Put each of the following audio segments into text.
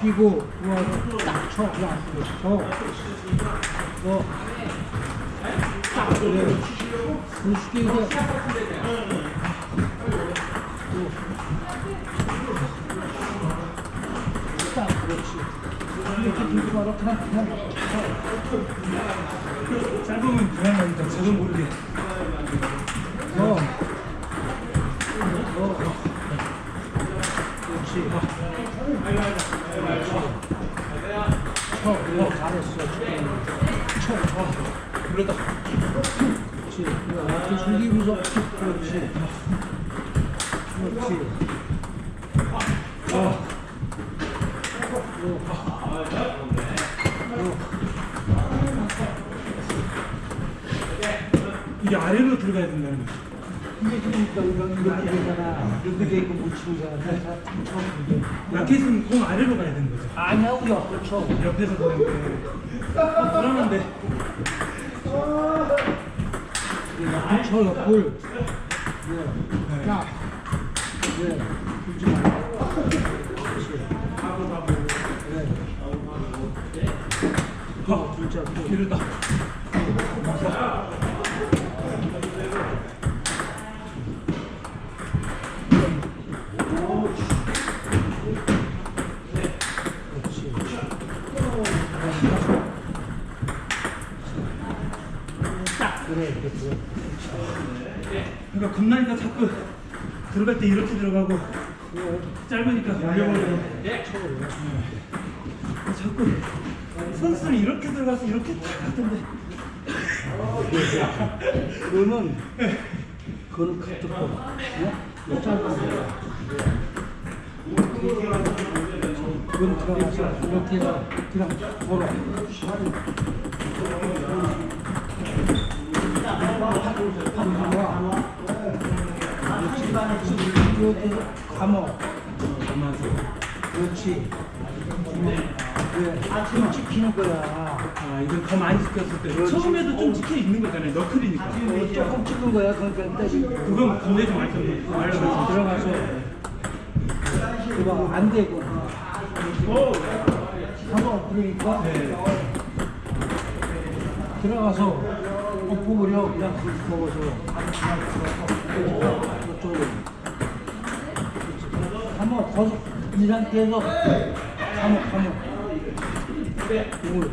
끼고 누워서 딱 쳐. 그냥 앞으로 쳐. 너. 딱 그래. 그렇게 해서. 딱 그렇지. 이렇게 들고 말아 그냥 그냥 쳐. 짧으면 불안하니까 저도 모르게 너. 쳐. 잘했어. 쳐. 쳐. 그러다 그렇지. 이렇게 숙이고서 그렇지. 그렇지. 어. 이게 아래로 들어가야 된다는 거죠 이게 지금 이거 이렇게 되잖아. 이렇게 돼 있고 처음 이게. 라켓은 공 아래로 가야 되는 거죠 아니야, 우리 옆으로 쳐. 옆에서 보는데 불안한데 옆을 쳐, 옆을. 예. 자. 예. 불지 말고. 그렇지. 그래. 또, 둘째, 또. 이러다 그래. 그러니까 겁나니까 자꾸 들어갈 때 이렇게 들어가고. 짧으니까 올려버리고 자꾸 선수는 이렇게 들어가서 이렇게 탁 하던데 그거는 그거는 거. 어? 짧은. 그건 들어가서 이렇게 해서 그냥 걸어. 해서 감어. 그렇지. 그래. 지금 찍히는 거야. 아 이건 더 많이 시켰을 때 처음에도 좀 찍혀 있는 거잖아요 너클이니까 어, 조금 찍은 거야. 그러니까. 그건 겁내 좀 쳤는데 말로 들어가서 그거 안 되고 한번 부르니까 들어가서 엎어버려 그냥 그 먹어서 이쪽으로 한번 거기서 이 상태에서 감옥 감옥 이걸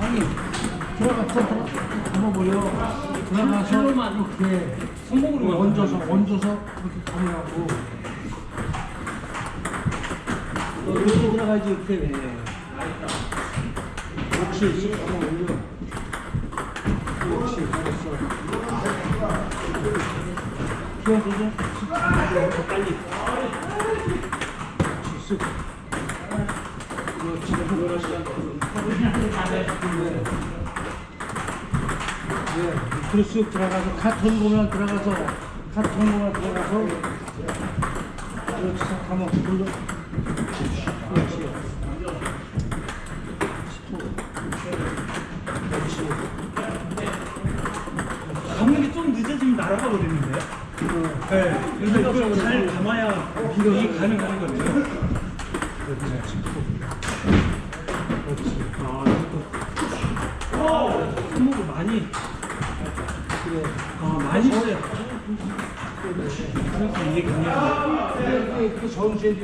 아니 들어가서 들어 감아버려 들어가서 이렇게 손목으로만 얹어서 얹어서 이렇게 감으라고. 이렇게 들어가야지 이렇게. 그렇지 한번 올려. 그렇지 잘했어 키워줘서 더 빨리 들어가서 카톤 보면 들어가서 카톤 보면 들어가서 그렇지 싹 한번 돌려 그렇지 그렇지 게좀 늦어지면 날아가 버리는데 어, 네 그래서 이걸 잘 감아야 이 가능한 그렇지 아 이것도 손목을 많이 아 많이 써요 이게 그냥 이게 그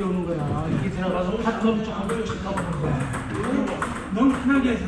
오는 거야 이게 들어가서 카톤 조금 쭉 가보는 거야 너무 편하게 해서